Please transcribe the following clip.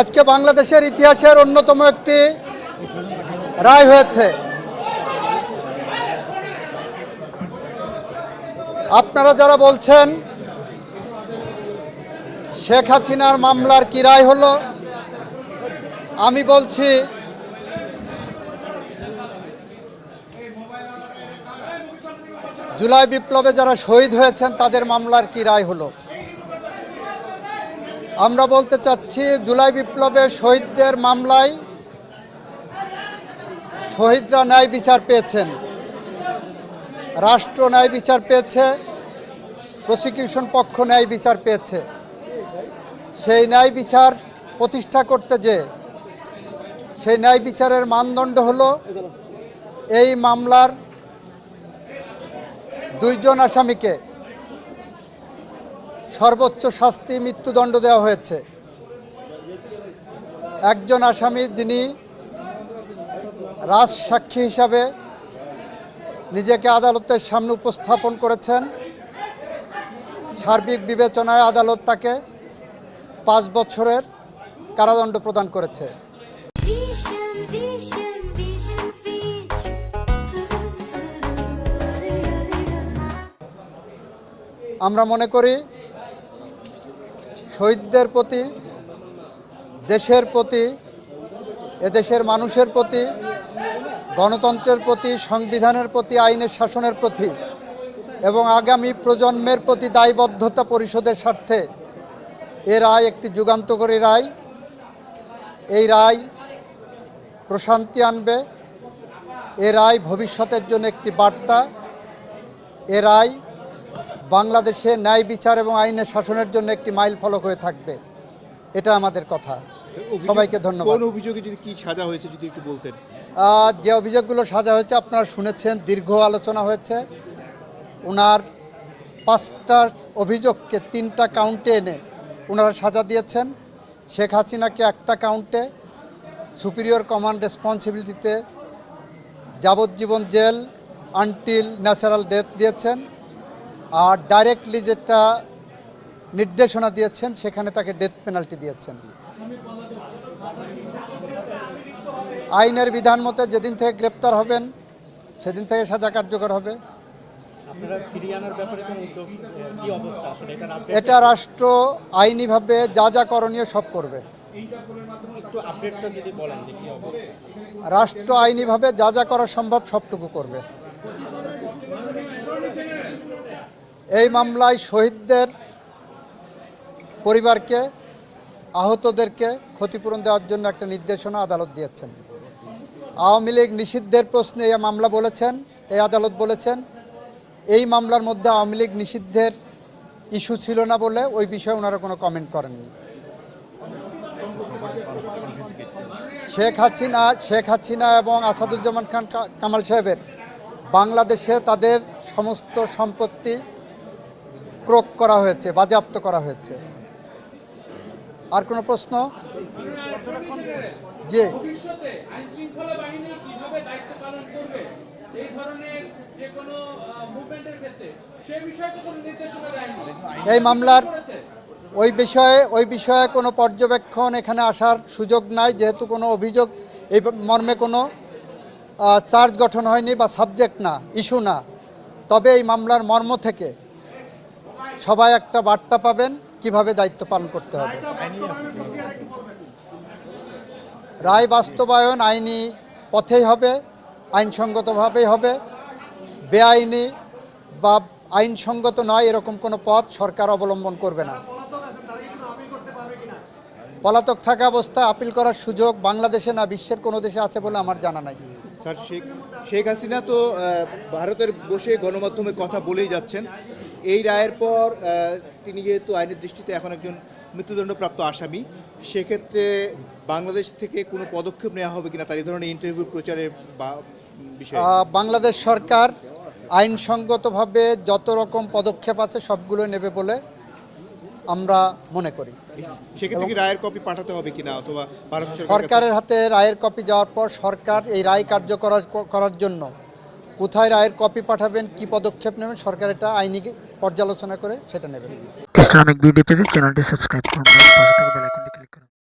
আজকে বাংলাদেশের ইতিহাসের অন্যতম একটি রায় হয়েছে। আপনারা যারা বলছেন শেখ হাসিনার মামলার কি রায় হলো, আমি বলছি জুলাই বিপ্লবে যারা শহীদ হয়েছেন তাদের মামলার কি রায় হলো? আমরা বলতে চাচ্ছি, জুলাই বিপ্লবে শহীদদের মামলায় শহীদরা ন্যায় বিচার পেয়েছেন। রাষ্ট্র ন্যায় বিচার পেয়েছে, প্রসিকিউশন পক্ষ ন্যায় বিচার পেয়েছে। সেই ন্যায় বিচার প্রতিষ্ঠা করতে যে, সেই ন্যায় বিচারের মানদণ্ড হলো, এই মামলার দুইজন আসামিকে সর্বোচ্চ শাস্তি মৃত্যুদণ্ড দেওয়া হয়েছে একজন আসামি যিনি রাজসাক্ষী হিসাবে নিজেকে আদালতের সামনে উপস্থাপন করেছেন সার্বিক বিবেচনায় আদালত তাকে পাঁচ বছরের কারাদণ্ড প্রদান করেছে. আমরা মনে করি শহীদদের প্রতি, দেশের প্রতি, এদেশের মানুষের প্রতি, গণতন্ত্রের প্রতি, সংবিধানের প্রতি, আইনের শাসনের প্রতি এবং আগামী প্রজন্মের প্রতি দায়বদ্ধতা পরিষদের স্বার্থে এ রায় একটি যুগান্তকারী রায়। এই রায় প্রশান্তি আনবে। এ রায় ভবিষ্যতের জন্য একটি বার্তা। এ রায় বাংলাদেশে ন্যায় বিচার এবং আইনের শাসনের জন্য একটি মাইল ফলক হয়ে থাকবে। এটা আমাদের কথা। সবাইকে ধন্যবাদ। কোন অভিযোগে যদি কি সাজা হয়েছে যদি একটু বলতেন? আহ, যে অভিযোগগুলো সাজা হয়েছে আপনারা শুনেছেন দীর্ঘ আলোচনা হয়েছে। ওনার পাঁচটা অভিযোগকে তিনটা কাউন্টে এনে ওনারা সাজা দিয়েছেন। শেখ হাসিনাকে একটা কাউন্টে সুপিরিয়র কমান্ড রেসপন্সিবিলিটিতে যাবজ্জীবন জেল আনটিল ন্যাচারাল ডেথ দিয়েছেন। আর ডাইরেক্টলি যেটা নির্দেশনা দিয়েছেন সেখানে তাকে ডেথ পেনাল্টি দিয়েছেন। আইনের বিধান মতে যেদিন থেকে গ্রেপ্তার হবেন সেদিন থেকে সাজা কার্যকর হবে। এটা রাষ্ট্র আইনিভাবে যা যা করণীয় সব করবে। রাষ্ট্র আইনিভাবে যা যা করা সম্ভব সবটুকু করবে। এই মামলায় শহীদদের পরিবারকে, আহতদেরকে ক্ষতিপূরণ দেওয়ার জন্য একটা নির্দেশনা আদালত দিয়েছেন। আওয়ামী লীগ নিষিদ্ধের প্রশ্নে এই মামলা বলেছেন, এই আদালত বলেছেন, এই মামলার মধ্যে আওয়ামী লীগ নিষিদ্ধের ইস্যু ছিল না বলে ওই বিষয়ে ওনারা কোনো কমেন্ট করেননি। শেখ হাসিনা শেখ হাসিনা এবং আসাদুজ্জামান খান কামাল সাহেবের বাংলাদেশে তাদের সমস্ত সম্পত্তি ক্রোক করা হয়েছে বাজেয়াপ্ত করা হয়েছে। আর কোনো প্রশ্ন? যে এই মামলার ওই বিষয়ে ওই বিষয়ে কোনো পর্যবেক্ষণ এখানে আসার সুযোগ নাই যেহেতু কোনো অভিযোগ এই মর্মে কোনো চার্জ গঠন হয়নি বা সাবজেক্ট না ইস্যু না। তবে এই মামলার মর্ম থেকে সবাই একটা বার্তা পাবেন কীভাবে দায়িত্ব পালন করতে হবে। রায় বাস্তবায়ন আইনি পথেই হবে, আইনসঙ্গতভাবেই হবে। বেআইনি বা আইনসঙ্গত নয়, এরকম কোনো পথ সরকার অবলম্বন করবে না। পলাতক থাকা অবস্থায় আপিল করার সুযোগ বাংলাদেশে না বিশ্বের কোনো দেশে আছে বলে আমার জানা নাই। শেখ হাসিনা তো ভারতের বসে গণমাধ্যমে কথা বলেই যাচ্ছেন। এই রায়ের পর তিনি যেহেতু আইনের দৃষ্টিতে এখন একজন মৃত্যুদণ্ডপ্রাপ্ত আসামি সেক্ষেত্রে বাংলাদেশ থেকে কোনো পদক্ষেপ নেওয়া হবে কিনা তার এই ধরনের ইন্টারভিউ প্রচারের বা বিষয়ে? বাংলাদেশ সরকার আইনসঙ্গতভাবে যত রকম পদক্ষেপ আছে সবগুলো নেবে বলে আমরা মনে করি। সেক্ষেত্রে রায়ের কপি পাঠাতে হবে কিনা অথবা সরকারের সরকারের হাতে রায়ের কপি যাওয়ার পর সরকার এই রায় কার্যকর করার জন্য কোথায় রায়ের কপি পাঠাবেন, কি পদক্ষেপ নেবেন, সরকার এটা আইনি পর্যালোচনা করে সেটা নেবেন। ইসলামিক ভিডিও চ্যানেলটি সাবস্ক্রাইব করুন